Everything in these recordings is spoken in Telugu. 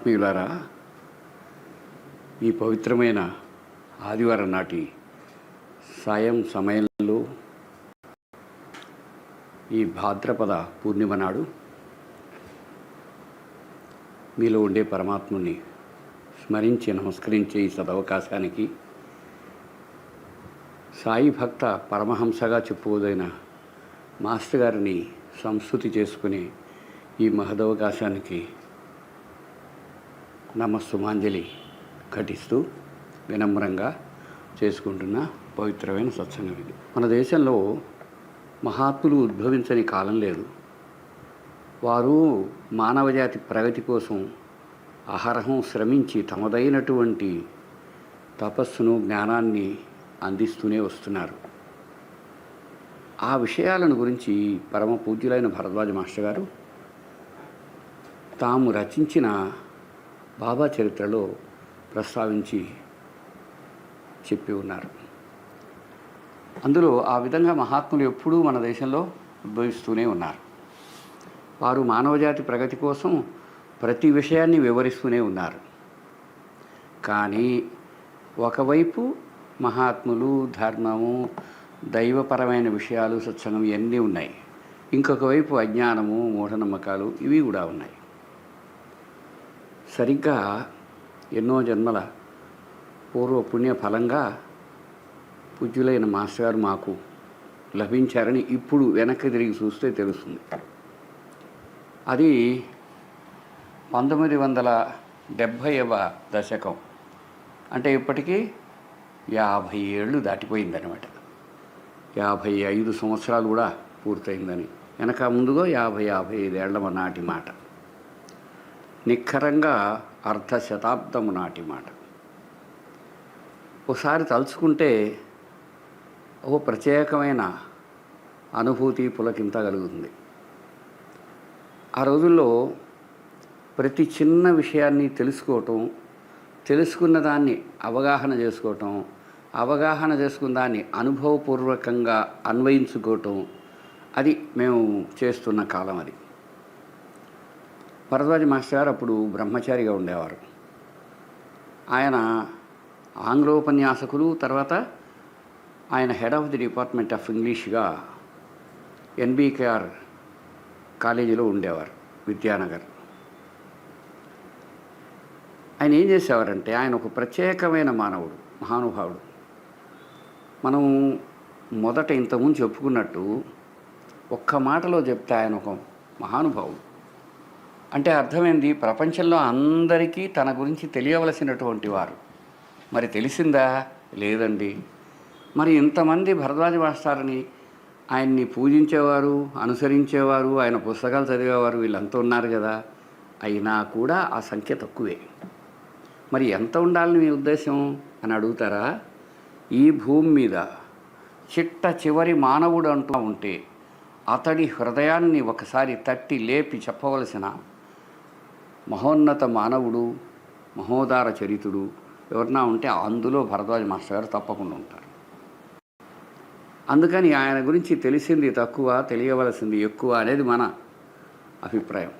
ఆత్మీయులారా ఈ పవిత్రమైన ఆదివారం నాటి సాయం సమయంలో ఈ భాద్రపద పూర్ణిమ నాడు మీలో ఉండే పరమాత్ముని స్మరించి నమస్కరించే ఈ సదవకాశానికి సాయి భక్త పరమహంసగా చెప్పుకోదైన మాస్టర్ గారిని సంస్కృతి చేసుకునే ఈ మహదవకాశానికి నమస్సుమాంజలి ఘటిస్తూ వినమ్రంగా చేసుకుంటున్న పవిత్రమైన సత్సంగం ఇది. మన దేశంలో మహాత్ములు ఉద్భవించని కాలం లేదు. వారు మానవజాతి ప్రగతి కోసం అహరహం శ్రమించి తమదైనటువంటి తపస్సును జ్ఞానాన్ని అందిస్తూనే వస్తున్నారు. ఆ విషయాలను గురించి పరమ పూజ్యులైన భరద్వాజ మాస్టర్ గారు తాము రచించిన బాబా చరిత్రలో ప్రస్తావించి చెప్పి ఉన్నారు. అందులో ఆ విధంగా మహాత్ములు ఎప్పుడూ మన దేశంలో ఉద్భవిస్తూనే ఉన్నారు. వారు మానవజాతి ప్రగతి కోసం ప్రతి విషయాన్ని వివరిస్తూనే ఉన్నారు. కానీ ఒకవైపు మహాత్ములు ధర్మము దైవపరమైన విషయాలు సత్సంగం ఇవన్నీ ఉన్నాయి? ఇంకొక వైపు అజ్ఞానము మూఢనమ్మకాలు ఇవి కూడా ఉన్నాయి. సరిగ్గా ఎన్నో జన్మల పూర్వ పుణ్య ఫలంగా పూజ్యులైన మాస్టర్ గారు మాకు లభించారని ఇప్పుడు వెనక్కి తిరిగి చూస్తే తెలుస్తుంది. అది పంతొమ్మిది వందల డెబ్భైవ దశకం. అంటే ఇప్పటికీ యాభై ఏళ్ళు దాటిపోయిందనమాట యాభై ఐదు సంవత్సరాలు కూడా పూర్తయిందని. వెనక ముందుగా యాభై యాభై ఐదేళ్ళ నాటి మాట. నిఖరంగా అర్ధ శతాబ్దము నాటి మాట. ఒకసారి తలుచుకుంటే ఓ ప్రత్యేకమైన అనుభూతి పులకింత కలుగుతుంది. ఆ రోజుల్లో ప్రతి చిన్న విషయాన్ని తెలుసుకోవటం తెలుసుకున్న దాన్ని అవగాహన చేసుకోవటం అవగాహన చేసుకున్న దాన్ని అనుభవపూర్వకంగా అన్వయించుకోవటం అది మేము చేస్తున్న కాలం అది. భరద్వాజ మాస్టర్ గారు అప్పుడు బ్రహ్మచారిగా ఉండేవారు. ఆయన ఆంగ్లోపన్యాసకులు తర్వాత ఆయన head of the department of ఇంగ్లీష్గా NBKR కాలేజీలో ఉండేవారు విద్యానగర్. ఆయన ఏం చేసేవారంటే ఆయన ఒక ప్రత్యేకమైన మానవుడు మహానుభావుడు. మనం మొదట ఇంతకుముందు చెప్పుకున్నట్టు ఒక్క మాటలో చెప్తే ఆయన ఒక మహానుభావుడు. అంటే అర్థమైంది ప్రపంచంలో అందరికీ తన గురించి తెలియవలసినటువంటి వారు. మరి తెలిసిందా? లేదండి. మరి ఇంతమంది భరద్వాజ మాస్టారని ఆయన్ని పూజించేవారు అనుసరించేవారు ఆయన పుస్తకాలు చదివేవారు వీళ్ళంతా ఉన్నారు కదా? అయినా కూడా ఆ సంఖ్య తక్కువే. మరి ఎంత ఉండాలని మీ ఉద్దేశం అని అడుగుతారా? ఈ భూమి మీద చిట్ట చివరి మానవుడు అంటూ ఉంటే అతడి హృదయాన్ని ఒకసారి తట్టి లేపి చెప్పవలసిన మహోన్నత మానవుడు మహోదార చరితుడు ఎవరన్నా ఉంటే అందులో భరద్వాజ మాస్టర్ గారు తప్పకుండా ఉంటారు. అందుకని ఆయన గురించి తెలిసింది తక్కువ తెలియవలసింది ఎక్కువ అనేది మన అభిప్రాయం.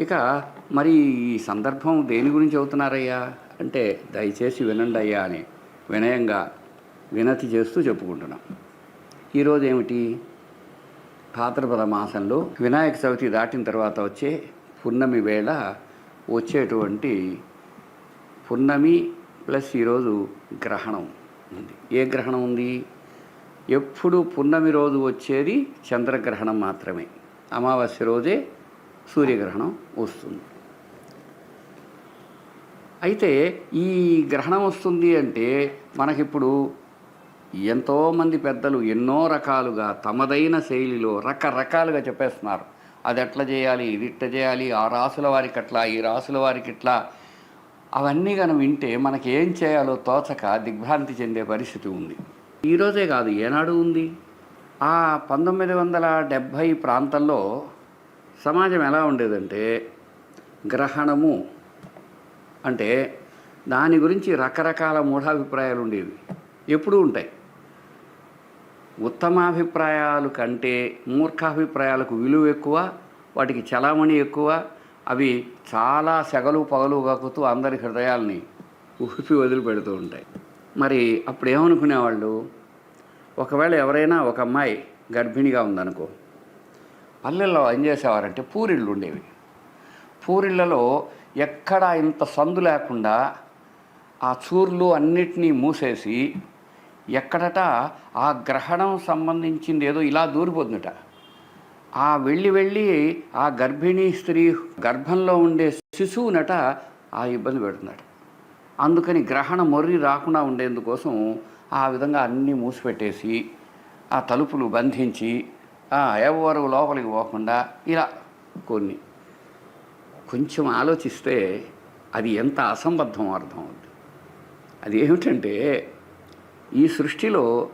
ఇక మరి ఈ సందర్భం దేని గురించి అవుతున్నారయ్యా అంటే దయచేసి వినండి అయ్యా అని వినయంగా వినతి చేస్తూ చెప్పుకుంటున్నాం. ఈరోజు ఏమిటి? భాద్రపద మాసంలో వినాయక చవితి దాటిన తర్వాత వచ్చే పున్నమి వేళ వచ్చేటువంటి పున్నమి ప్లస్ ఈరోజు గ్రహణం ఉంది. ఏ గ్రహణం ఉంది? ఎప్పుడు పున్నమి రోజు వచ్చేది చంద్రగ్రహణం మాత్రమే. అమావాస్య రోజే సూర్యగ్రహణం వస్తుంది. అయితే ఈ గ్రహణం వస్తుంది అంటే మనకిప్పుడు ఎంతోమంది పెద్దలు ఎన్నో రకాలుగా తమదైన శైలిలో రకరకాలుగా చెప్పేస్తున్నారు. అది ఎట్లా చేయాలి ఇది ఇట్లా చేయాలి ఆ రాసుల వారికి అట్లా ఈ రాసుల వారికి ఇట్లా అవన్నీ కనుక వింటే మనకి ఏం చేయాలో తోచక దిగ్భ్రాంతి చెందే పరిస్థితి ఉంది. ఈరోజే కాదు ఏనాడు ఉంది? ఆ పంతొమ్మిది వందల డెబ్భై ప్రాంతంలో సమాజం ఎలా ఉండేదంటే గ్రహణము అంటే దాని గురించి రకరకాల మూఢాభిప్రాయాలు ఉండేవి. ఎప్పుడూ ఉంటాయి. ఉత్తమాభిప్రాయాలు కంటే మూర్ఖాభిప్రాయాలకు విలువ ఎక్కువ వాటికి చలామణి ఎక్కువ అవి చాలా సెగలు పగలు కక్కుతూ అందరి హృదయాల్ని ఊపి వదిలిపెడుతూ ఉంటాయి. మరి అప్పుడు ఏమనుకునేవాళ్ళు ఒకవేళ ఎవరైనా ఒక అమ్మాయి గర్భిణిగా ఉందనుకో పల్లెల్లో ఏం చేసేవారంటే పూరిళ్ళు ఉండేవి. పూరిళ్ళలో ఎక్కడా ఇంత సందు లేకుండా ఆ చూర్లు అన్నిటినీ మూసేసి ఎక్కడట ఆ గ్రహణం సంబంధించింది ఏదో ఇలా దూరిపోతుందట. ఆ వెళ్ళి వెళ్ళి ఆ గర్భిణీ స్త్రీ గర్భంలో ఉండే శిశువునట ఆ ఇబ్బంది పెడుతున్నాడు అందుకని గ్రహణ మొర్రి రాకుండా ఉండేందుకోసం ఆ విధంగా అన్నీ మూసిపెట్టేసి ఆ తలుపులు బంధించి ఎవరు లోపలికి పోకుండా ఇలా కొన్ని కొంచెం ఆలోచిస్తే అది ఎంత అసంబద్ధం అర్థం అవుతుంది అది ఏమిటంటే ఈ సృష్టిలో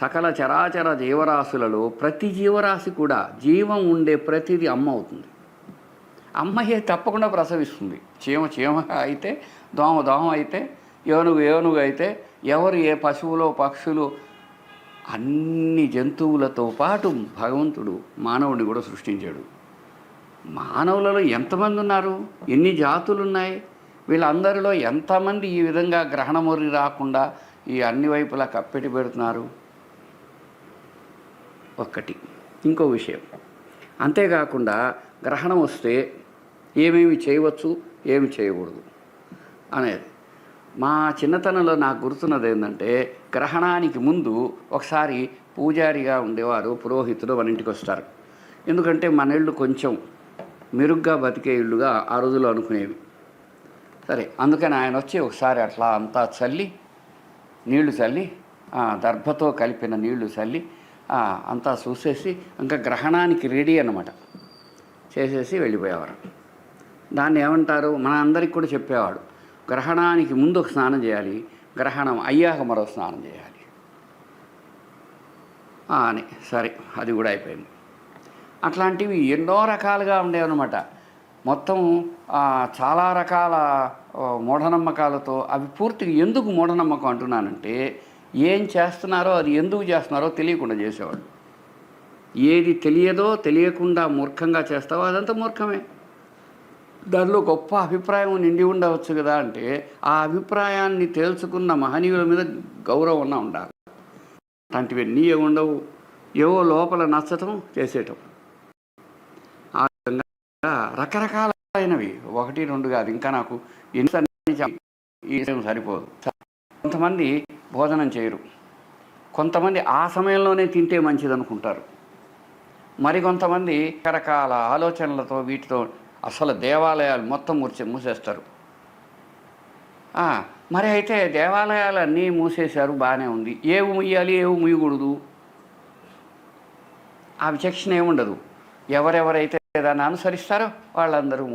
సకల చరాచర జీవరాశులలో ప్రతి జీవరాశి కూడా జీవం ఉండే ప్రతిది అమ్మ అవుతుంది. అమ్మయ్యే తప్పకుండా ప్రసవిస్తుంది. చీమ చీమ అయితే దోమ దోమ అయితే ఏనుగు ఏనుగు అయితే ఎవరు ఏ పశువులో పక్షులు అన్ని జంతువులతో పాటు భగవంతుడు మానవుడిని కూడా సృష్టించాడు. మానవులలో ఎంతమంది ఉన్నారు? ఎన్ని జాతులు ఉన్నాయి వీళ్ళందరిలో ఎంతమంది ఈ విధంగా గ్రహణమొరి రాకుండా ఈ అన్ని వైపులా కప్పెట్టి పెడుతున్నారు. ఒక్కటి. ఇంకో విషయం. అంతేకాకుండా గ్రహణం వస్తే ఏమేమి చేయవచ్చు ఏమి చేయకూడదు అనేది. మా చిన్నతనంలో నాకు గుర్తున్నది ఏంటంటే గ్రహణానికి ముందు ఒకసారి పూజారిగా ఉండేవారు పురోహితుడు మన ఇంటికి వస్తారు. ఎందుకంటే మన ఇళ్ళు కొంచెం మెరుగ్గా బతికే ఇళ్ళుగా ఆ రోజుల్లో అనుకునేవి. సరే అందుకని ఆయన వచ్చి ఒకసారి అట్లా అంతా చల్లి నీళ్ళు చల్లి దర్భతో కలిపిన నీళ్ళు చల్లి అంతా చూసేసి ఇంకా గ్రహణానికి రెడీ అనమాట చేసేసి వెళ్ళిపోయేవారు. దాన్ని ఏమంటారు? మన అందరికి కూడా చెప్పేవాడు. గ్రహణానికి ముందు ఒక స్నానం చేయాలి. గ్రహణం అయ్యాక మరో స్నానం చేయాలి. అని. సరే అది కూడా అయిపోయింది. అట్లాంటివి ఎన్నో రకాలుగా ఉండేవన్నమాట. మొత్తం చాలా రకాల మూఢనమ్మకాలతో అవి పూర్తిగా ఎందుకు మూఢనమ్మకం అంటున్నానంటే ఏం చేస్తున్నారో అది ఎందుకు చేస్తున్నారో తెలియకుండా చేసేవాళ్ళు. ఏది తెలియదో తెలియకుండా మూర్ఖంగా చేస్తావో అదంతా మూర్ఖమే. దానిలో గొప్ప అభిప్రాయం నిండి ఉండవచ్చు కదా అంటే ఆ అభిప్రాయాన్ని తేల్చుకున్న మహనీయుల మీద గౌరవం ఉండాలి. అలాంటివన్నీ ఏ ఉండవు. ఏవో లోపల నచ్చటం చేసేయటం. ఆ విధంగా రకరకాలైనవి. ఒకటి రెండు కాదు. ఇంకా నాకు ఈ సరిపోదు. కొంతమంది భోజనం చేయరు. కొంతమంది ఆ సమయంలోనే తింటే మంచిది అనుకుంటారు మరికొంతమంది రకరకాల ఆలోచనలతో వీటితో అసలు దేవాలయాలు మొత్తం మూర్చి మూసేస్తారు. మరి అయితే దేవాలయాలన్నీ మూసేశారు బాగానే ఉంది. ఏవి ముయ్యాలి ఏవి ముయ్యకూడదు? ఆ విచక్షణ ఏముండదు. ఎవరెవరైతే దాన్ని అనుసరిస్తారో వాళ్ళందరూ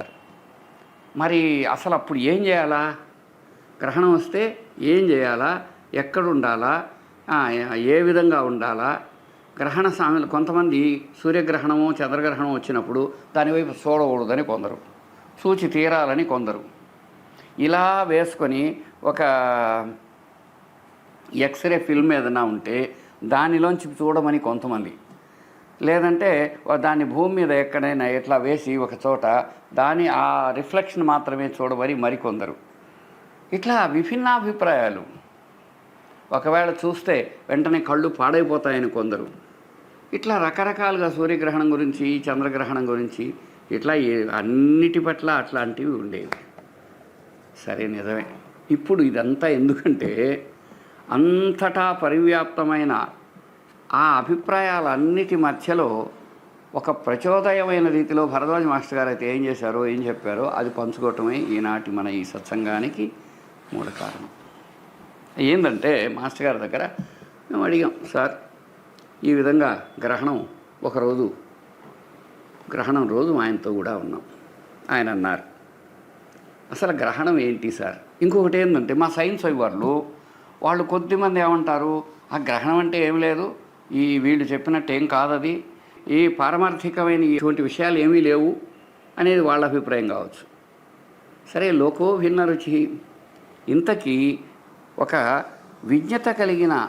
మరి అసలు అప్పుడు ఏం చేయాలా? గ్రహణం వస్తే ఏం చేయాలా? ఎక్కడ ఉండాలా ఏ విధంగా ఉండాలా? గ్రహణ సామెలు కొంతమంది సూర్యగ్రహణము చంద్రగ్రహణం వచ్చినప్పుడు దానివైపు చూడకూడదని కొందరు. సూచి తీరాలని కొందరు. ఇలా వేసుకొని ఒక ఎక్స్రే ఫిల్మ్ ఏదైనా ఉంటే దానిలోంచి చూడమని కొంతమంది. లేదంటే దాన్ని భూమి మీద ఎక్కడైనా ఇట్లా వేసి ఒక చోట దాని ఆ రిఫ్లెక్షన్ మాత్రమే చూడమని మరికొందరు. ఇట్లా విభిన్నాభిప్రాయాలు. ఒకవేళ చూస్తే వెంటనే కళ్ళు పాడైపోతాయని కొందరు. ఇట్లా రకరకాలుగా సూర్యగ్రహణం గురించి చంద్రగ్రహణం గురించి ఇట్లా అన్నిటి పట్ల అట్లాంటివి ఉండేవి. సరే నిజమే. ఇప్పుడు ఇదంతా ఎందుకంటే అంతటా పరివ్యాప్తమైన ఆ అభిప్రాయాలన్నిటి మధ్యలో ఒక ప్రచోదయమైన రీతిలో భరద్వాజ మాస్టర్ గారు అయితే ఏం చేశారో ఏం చెప్పారో అది పంచుకోవటమే ఈనాటి మన ఈ సత్సంగానికి మూల కారణం. ఏంటంటే మాస్టర్ గారి దగ్గర మేము అడిగాం సార్ ఈ విధంగా గ్రహణం ఒకరోజు గ్రహణం రోజు ఆయనతో కూడా ఉన్నాం. ఆయన అన్నారు. అసలు గ్రహణం ఏంటి సార్? ఇంకొకటి ఏంటంటే మా సైన్స్ వాళ్ళు వాళ్ళు కొద్దిమంది ఏమంటారు ఆ గ్రహణం అంటే ఏం లేదు ఈ వీళ్ళు చెప్పినట్టు ఏం కాదది. ఈ పారమార్థికమైన ఇటువంటి విషయాలు ఏమీ లేవు అనేది వాళ్ళ అభిప్రాయం కావచ్చు. సరే లోకో భిన్న రుచి. ఇంతకీ ఒక విజ్ఞత కలిగిన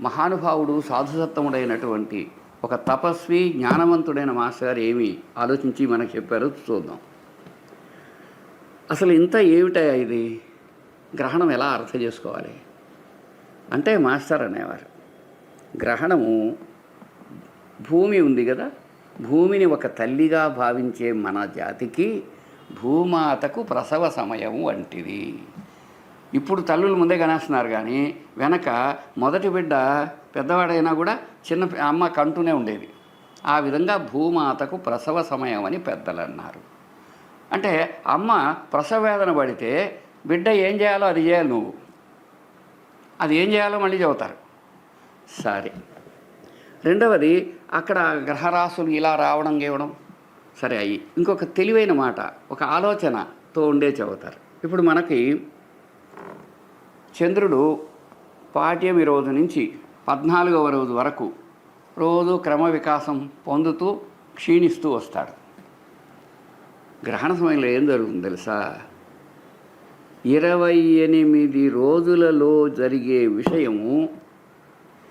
మహానుభావుడు సాధుసత్తముడైనటువంటి ఒక తపస్వి జ్ఞానవంతుడైన మాస్టర్ గారు ఏమి ఆలోచించి మనకు చెప్పారో చూద్దాం. అసలు ఇంత ఏమిటా ఇది? గ్రహణం ఎలా అర్థం చేసుకోవాలి? అంటే మాస్టర్ అనేవారు. గ్రహణము భూమి ఉంది కదా? భూమిని ఒక తల్లిగా భావించే మన జాతికి భూమాతకు ప్రసవ సమయం వంటిది. ఇప్పుడు తల్లులు ముందే కనేస్తున్నారు కానీ వెనక మొదటి బిడ్డ పెద్దవాడైనా కూడా చిన్న పి- అమ్మ కంటూనే ఉండేది. ఆ విధంగా భూమాతకు ప్రసవ సమయం అని పెద్దలు అన్నారు అంటే అమ్మ ప్రసవ వేదన పడితే బిడ్డ ఏం చేయాలో అది చేయాలి నువ్వు. అది ఏం చేయాలో మళ్ళీ చెబుతారు. సరే. రెండవది అక్కడ గ్రహరాశులు ఇలా రావడం ఇవ్వడం సరే అయ్యి. ఇంకొక తెలివైన మాట ఒక ఆలోచనతో ఉండే చదువుతారు. ఇప్పుడు మనకి చంద్రుడు పాఠ్యమి రోజు నుంచి పద్నాలుగవ రోజు వరకు రోజు క్రమ వికాసం పొందుతూ క్షీణిస్తూ వస్తాడు. గ్రహణ సమయంలో ఏం జరుగుతుంది తెలుసా? ఇరవై ఎనిమిది రోజులలో జరిగే విషయము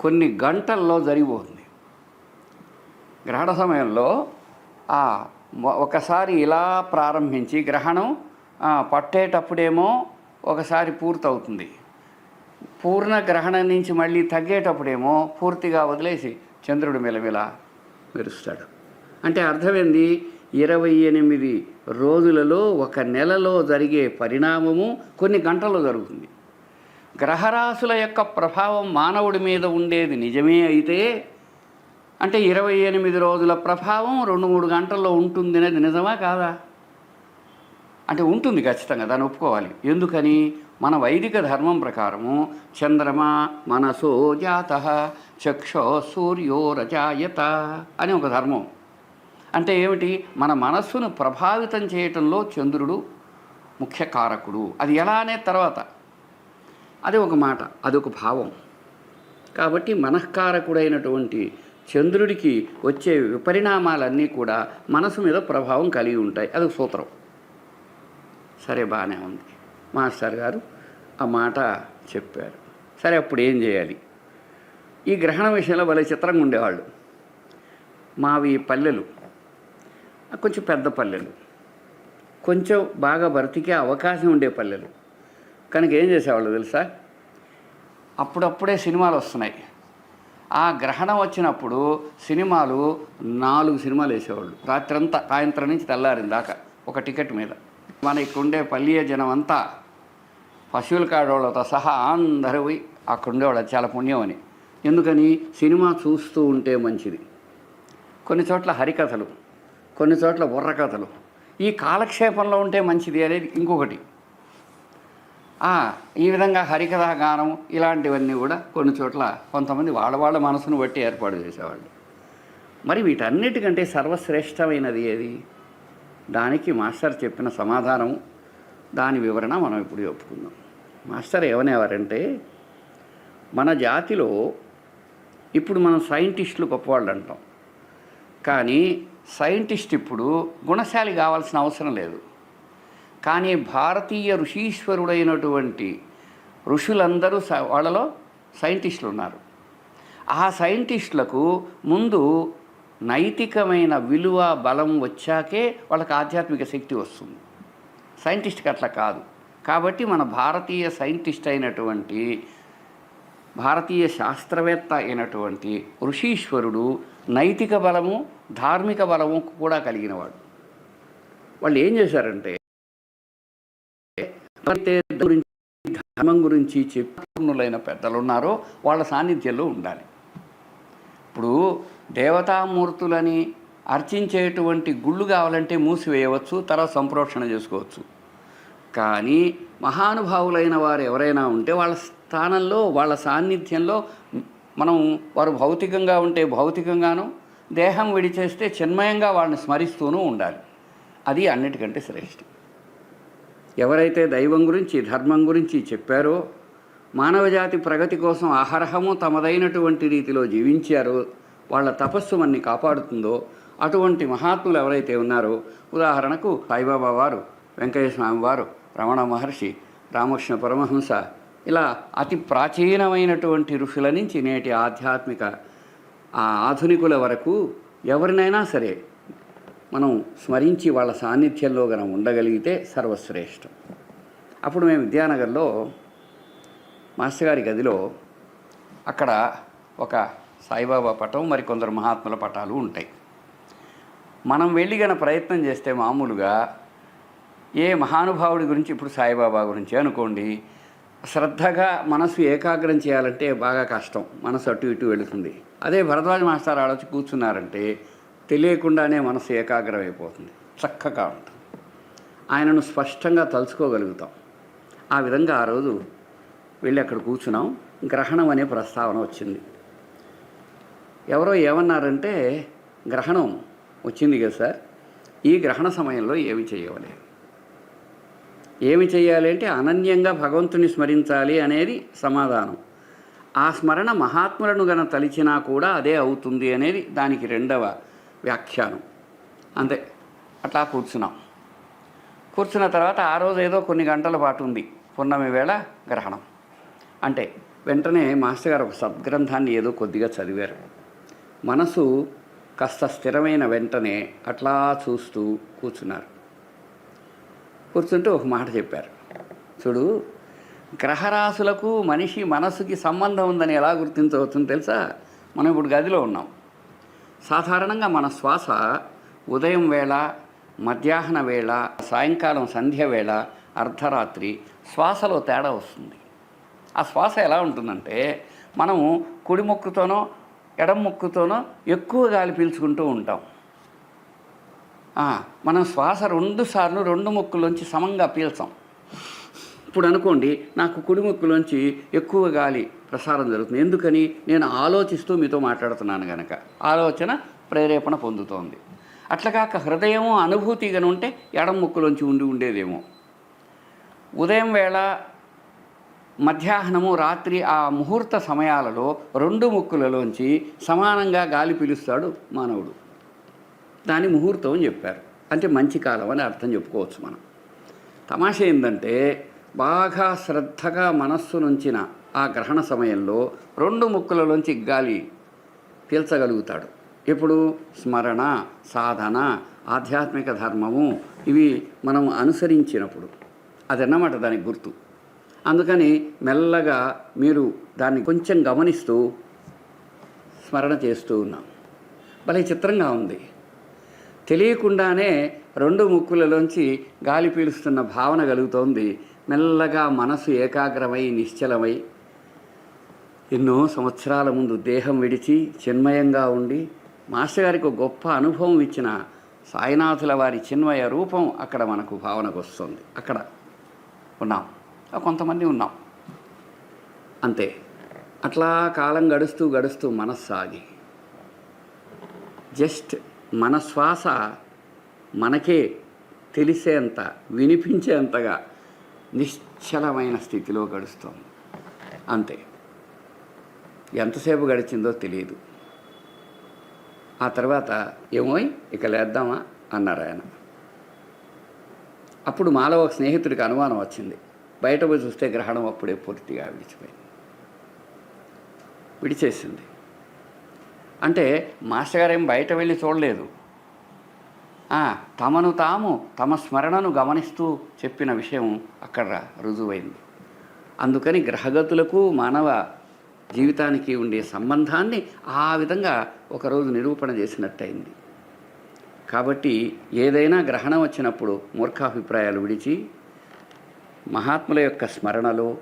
కొన్ని గంటల్లో జరిగిపోతుంది. గ్రహణ సమయంలో ఒకసారి ఇలా ప్రారంభించి గ్రహణం పట్టేటప్పుడేమో ఒకసారి పూర్తవుతుంది. పూర్ణ గ్రహణం నుంచి మళ్ళీ తగ్గేటప్పుడేమో పూర్తిగా వదిలేసి చంద్రుడు మెలమెల మెరుస్తాడు. అంటే అర్థమైంది ఇరవై ఎనిమిది రోజులలో ఒక నెలలో జరిగే పరిణామము కొన్ని గంటల్లో జరుగుతుంది. గ్రహరాశుల యొక్క ప్రభావం మానవుడి మీద ఉండేది నిజమే అయితే అంటే ఇరవై ఎనిమిది రోజుల ప్రభావం రెండు మూడు గంటల్లో ఉంటుంది అనేది నిజమా కాదా? అంటే ఉంటుంది ఖచ్చితంగా దాన్ని ఒప్పుకోవాలి. ఎందుకని? మన వైదిక ధర్మం ప్రకారము చంద్రమ మనసో జాత చక్షో సూర్యో రజాయత అని ఒక ధర్మం. అంటే ఏమిటి? మన మనస్సును ప్రభావితం చేయటంలో చంద్రుడు ముఖ్య కారకుడు. అది ఎలా అనే తర్వాత అది ఒక మాట అదొక భావం. కాబట్టి మనఃకారకుడైనటువంటి చంద్రుడికి వచ్చే విపరిణామాలన్నీ కూడా మనసు మీద ప్రభావం కలిగి ఉంటాయి. అది సూత్రం. సరే బాగానే ఉంది. మాస్టర్ గారు ఆ మాట చెప్పారు. సరే అప్పుడు ఏం చేయాలి? ఈ గ్రహణ విషయంలో భలే చిత్రంగా ఉండేవాళ్ళు. మావి పల్లెలు. కొంచెం పెద్ద పల్లెలు. కొంచెం బాగా బ్రతికే అవకాశం ఉండే పల్లెలు. కనుక ఏం చేసేవాళ్ళు తెలుసా? అప్పుడప్పుడే సినిమాలు వస్తున్నాయి. ఆ గ్రహణం వచ్చినప్పుడు సినిమాలు నాలుగు సినిమాలు వేసేవాళ్ళు. రాత్రంతా సాయంత్రం నుంచి తెల్లారిన దాకా ఒక టికెట్ మీద. మన ఇక్కడ ఉండే పల్లియ జనం అంతా పశువుల కాడోళ్ళతో సహా అందరూ పోయి అక్కడ ఉండేవాళ్ళు. చాలా పుణ్యం అని. ఎందుకని? సినిమా చూస్తూ ఉంటే మంచిది. కొన్ని చోట్ల హరికథలు కొన్ని చోట్ల బుర్రకథలు. ఈ కాలక్షేపంలో ఉంటే మంచిది అనేది ఇంకొకటి. ఈ విధంగా హరికథా గానం ఇలాంటివన్నీ కూడా కొన్ని చోట్ల కొంతమంది వాళ్ళ వాళ్ళ మనసును బట్టి ఏర్పాటు చేసేవాళ్ళు. మరి వీటన్నిటికంటే సర్వశ్రేష్టమైనది ఏది? దానికి మాస్టర్ చెప్పిన సమాధానం దాని వివరణ మనం ఇప్పుడు చెప్పుకుందాం మాస్టర్ ఏమనేవారంటే మన జాతిలో ఇప్పుడు మనం సైంటిస్టులు గొప్పవాళ్ళు అంటాం. కానీ సైంటిస్ట్ ఇప్పుడు గుణశాలి కావాల్సిన అవసరం లేదు. కానీ భారతీయ ఋషీశ్వరుడైనటువంటి ఋషులందరూ స- వాళ్ళలో సైంటిస్టులు ఉన్నారు. ఆ సైంటిస్టులకు ముందు నైతికమైన విలువ బలం వచ్చాకే వాళ్ళకి ఆధ్యాత్మిక శక్తి వస్తుంది. సైంటిస్ట్కి అట్లా కాదు. కాబట్టి మన భారతీయ సైంటిస్ట్ అయినటువంటి భారతీయ శాస్త్రవేత్త అయినటువంటి ఋషీశ్వరుడు నైతిక బలము ధార్మిక బలము కూడా కలిగినవాడు వాళ్ళు ఏం చేశారంటే ఎవరైతే గురించి ధర్మం గురించి చెప్పులైన పెద్దలు ఉన్నారో వాళ్ళ సాన్నిధ్యంలో ఉండాలి. ఇప్పుడు దేవతామూర్తులని అర్చించేటువంటి గుళ్ళు కావాలంటే మూసివేయవచ్చు తర్వాత సంప్రోక్షణ చేసుకోవచ్చు. కానీ మహానుభావులైన వారు ఎవరైనా ఉంటే వాళ్ళ స్థానంలో వాళ్ళ సాన్నిధ్యంలో మనం వారు భౌతికంగా ఉంటే భౌతికంగాను దేహం విడిచేస్తే చిన్మయంగా వాళ్ళని స్మరిస్తూనూ ఉండాలి. అది అన్నిటికంటే శ్రేష్టం ఎవరైతే దైవం గురించి ధర్మం గురించి చెప్పారో మానవజాతి ప్రగతి కోసం అహర్హము తమదైనటువంటి రీతిలో జీవించారో వాళ్ళ తపస్సు మన్ని కాపాడుతుందో అటువంటి మహాత్ములు ఎవరైతే ఉన్నారో ఉదాహరణకు సాయిబాబా వారు వెంకయ్య స్వామి వారు రమణ మహర్షి రామకృష్ణ పరమహంస ఇలా అతి ప్రాచీనమైనటువంటి ఋషుల నుంచి నేటి ఆధ్యాత్మిక ఆధునికుల వరకు ఎవరినైనా సరే మనం స్మరించి వాళ్ళ సాన్నిధ్యంలో మనం ఉండగలిగితే సర్వశ్రేష్టం. అప్పుడు మేము విద్యానగర్లో మాస్టర్ గారి గదిలో అక్కడ ఒక సాయిబాబా పటం మరి కొందరు మహాత్ముల పటాలు ఉంటాయి. మనం వెళ్ళి గన ప్రయత్నం చేస్తే మామూలుగా ఏ మహానుభావుడి గురించి ఇప్పుడు సాయిబాబా గురించి అనుకోండి శ్రద్ధగా మనసు ఏకాగ్రం చేయాలంటే బాగా కష్టం. మనసు అటు ఇటు వెళుతుంది. అదే భరద్వాజ మాస్టర్ ఆడొచ్చి కూర్చున్నారంటే తెలియకుండానే మనసు ఏకాగ్రమైపోతుంది. చక్కగా ఉంటుంది. ఆయనను స్పష్టంగా తలుచుకోగలుగుతాం. ఆ విధంగా ఆ రోజు వెళ్ళి అక్కడ కూర్చున్నాం. గ్రహణం అనే ప్రస్తావన వచ్చింది. ఎవరో ఏమన్నారంటే గ్రహణం వచ్చింది కదా సార్ ఈ గ్రహణ సమయంలో ఏమి చేయవలే? ఏమి చేయాలి అంటే అనన్యంగా భగవంతుని స్మరించాలి అనేది సమాధానం. ఆ స్మరణ మహాత్ములను గన తలిచినా కూడా అదే అవుతుంది అనేది దానికి రెండవ వ్యాఖ్యానం. అంతే. అట్లా కూర్చున్నాం. కూర్చున్న తర్వాత ఆ రోజు ఏదో కొన్ని గంటల పాటు ఉంది. పున్నమి వేళ గ్రహణం. అంటే వెంటనే మాస్టర్ గారు ఒక సద్గ్రంథాన్ని ఏదో కొద్దిగా చదివారు. మనసు కాస్త స్థిరమైన వెంటనే అట్లా చూస్తూ కూర్చున్నారు. కూర్చుంటూ ఒక మాట చెప్పారు. చూడు గ్రహరాశులకు మనిషి మనసుకి సంబంధం ఉందని ఎలా గుర్తించవచ్చును తెలుసా? మనం ఇప్పుడు గదిలో ఉన్నాం. సాధారణంగా మన శ్వాస ఉదయం వేళ మధ్యాహ్న వేళ సాయంకాలం సంధ్య వేళ అర్ధరాత్రి శ్వాసలో తేడా వస్తుంది. ఆ శ్వాస ఎలా ఉంటుందంటే మనము కుడి ముక్కుతోనో ఎడం ముక్కుతోనో ఎక్కువ గాలి పీల్చుకుంటూ ఉంటాం. మనం శ్వాస రెండు సార్లు రెండు ముక్కులోంచి సమంగా పీల్చాం. ఇప్పుడు అనుకోండి నాకు కుడిముక్కులోంచి ఎక్కువ గాలి ప్రసారం జరుగుతుంది. ఎందుకని? నేను ఆలోచిస్తూ మీతో మాట్లాడుతున్నాను కనుక ఆలోచన ప్రేరేపణ పొందుతోంది. అట్లా కాక హృదయం అనుభూతిగా ఉంటే ఎడం ముక్కులోంచి ఉండి ఉండేదేమో. ఉదయం వేళ మధ్యాహ్నము రాత్రి ఆ ముహూర్త సమయాలలో రెండు ముక్కులలోంచి సమానంగా గాలి పీలుస్తాడు మానవుడు. దాని ముహూర్తం అని చెప్పారు. అంటే మంచి కాలం అని అర్థం చెప్పుకోవచ్చు మనం. తమాష ఏంటంటే బాగా శ్రద్ధగా మనస్సు నుంచిన ఆ గ్రహణ సమయంలో రెండు ముక్కులలోంచి గాలి పీల్చగలుగుతాడు. ఇప్పుడు స్మరణ సాధన ఆధ్యాత్మిక ధర్మము ఇవి మనం అనుసరించినప్పుడు అదన్నమాట దానికి గుర్తు. అందుకని మెల్లగా మీరు దాన్ని కొంచెం గమనిస్తూ స్మరణ చేస్తూ ఉన్నాం. భలే చిత్రంగా ఉంది. తెలియకుండానే రెండు ముక్కులలోంచి గాలి పీలుస్తున్న భావన కలుగుతోంది. మెల్లగా మనసు ఏకాగ్రమై నిశ్చలమై ఎన్నో సంవత్సరాల ముందు దేహం విడిచి చిన్మయంగా ఉండి మాస్టర్ గారికి గొప్ప అనుభవం ఇచ్చిన సాయినాథుల వారి చిన్మయ రూపం అక్కడ మనకు భావనకు వస్తుంది. అక్కడ ఉన్నాం. కొంతమంది ఉన్నాం. అంతే. అట్లా కాలం గడుస్తూ గడుస్తూ మనస్సాగి. జస్ట్ మన శ్వాస మనకే తెలిసేంత వినిపించేంతగా నిశ్చలమైన స్థితిలో గడుస్తోంది. అంతే. ఎంతసేపు గడిచిందో తెలియదు ఆ తర్వాత ఏమోయ్ ఇక లేద్దామా? అన్నారు ఆయన. అప్పుడు మాలో ఒక స్నేహితుడికి అనుమానం వచ్చింది. బయట పోయి చూస్తే గ్రహణం అప్పుడే పూర్తిగా విడిచిపోయింది. విడిచేసింది. అంటే మాస్టర్ గారు ఏం బయట వెళ్ళి చూడలేదు. తమను తాము తమ స్మరణను గమనిస్తూ చెప్పిన విషయం అక్కడ రుజువైంది. అందుకని గ్రహగతులకు మానవ జీవితానికి ఉండే సంబంధాన్ని ఆ విధంగా ఒకరోజు నిరూపణ చేసినట్టయింది. కాబట్టి ఏదైనా గ్రహణం వచ్చినప్పుడు మూర్ఖాభిప్రాయాలు విడిచి మహాత్ముల యొక్క స్మరణలో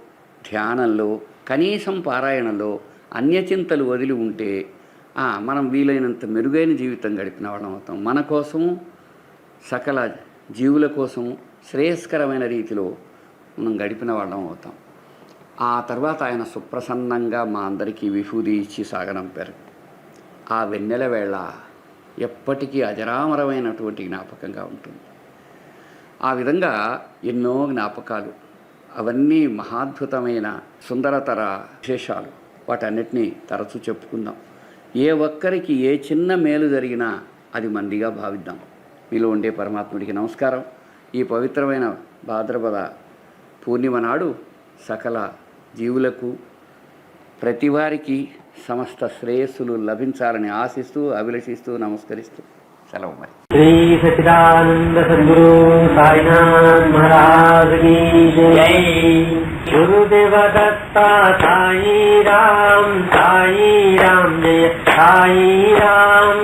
ధ్యానంలో కనీసం పారాయణలో అన్యచింతలు వదిలి ఉంటే మనం వీలైనంత మెరుగైన జీవితం గడిపిన వాళ్ళం అవుతాం. మన కోసము సకల జీవుల కోసం శ్రేయస్కరమైన రీతిలో మనం గడిపిన వాళ్ళం అవుతాం. ఆ తర్వాత ఆయన సుప్రసన్నంగా మా అందరికీ విభూది ఇచ్చి సాగనంపారు ఆ వెన్నెల వేళ ఎప్పటికీ అజరామరమైనటువంటి జ్ఞాపకంగా ఉంటుంది. ఆ విధంగా ఎన్నో జ్ఞాపకాలు అవన్నీ మహాద్భుతమైన సుందరతర విశేషాలు. వాటన్నిటినీ తరచూ చెప్పుకుందాం. ఏ ఒక్కరికి ఏ చిన్న మేలు జరిగినా అది మందిగా భావిద్దాం. మీలో ఉండే పరమాత్ముడికి నమస్కారం. ఈ పవిత్రమైన భాద్రపద పూర్ణిమ నాడు సకల జీవులకు ప్రతివారికి సమస్త శ్రేయస్సులు లభించాలని ఆశిస్తూ అభిలషిస్తూ నమస్కరిస్తూ సెలవు మరి. శ్రీ సచిదానంద సద్గురు సాయినాథ్ మహారాజ్ జై. గురుదేవ సాయి రామ్ సాయి రామ్ జయ Sai Ram.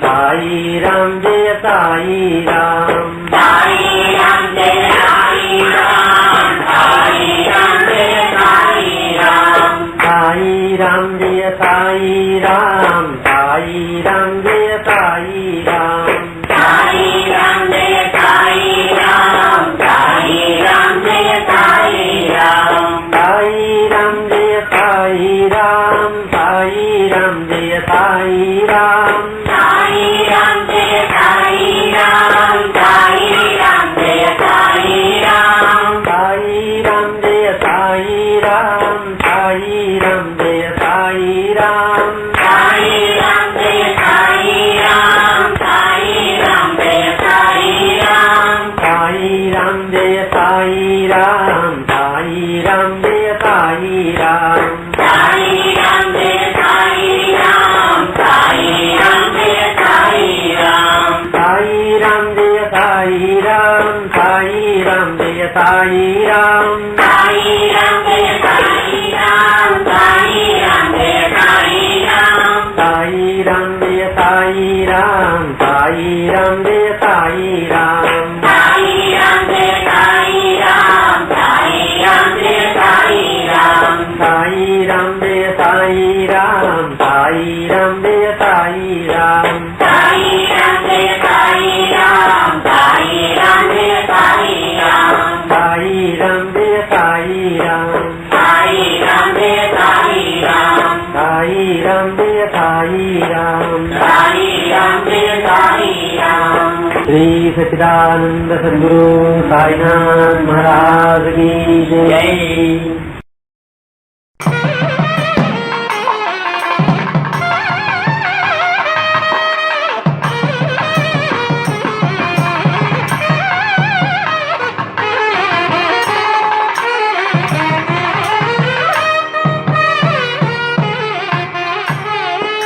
Hari Ram irán. Sairam ஜெய சாயிராம் சாயிரம் ஜெய சாயிராம் சாயிரம் ஜெய சாயிராம் சாயிரம் ஜெய சாயிராம் சாயிரம் ஜெய சாயிராம் சாயிரம் ஜெய சாயிராம் சாயிரம் ஜெய சாயிராம் श्री सचिदानंद सदगुरु साईनाथ महाराज की जय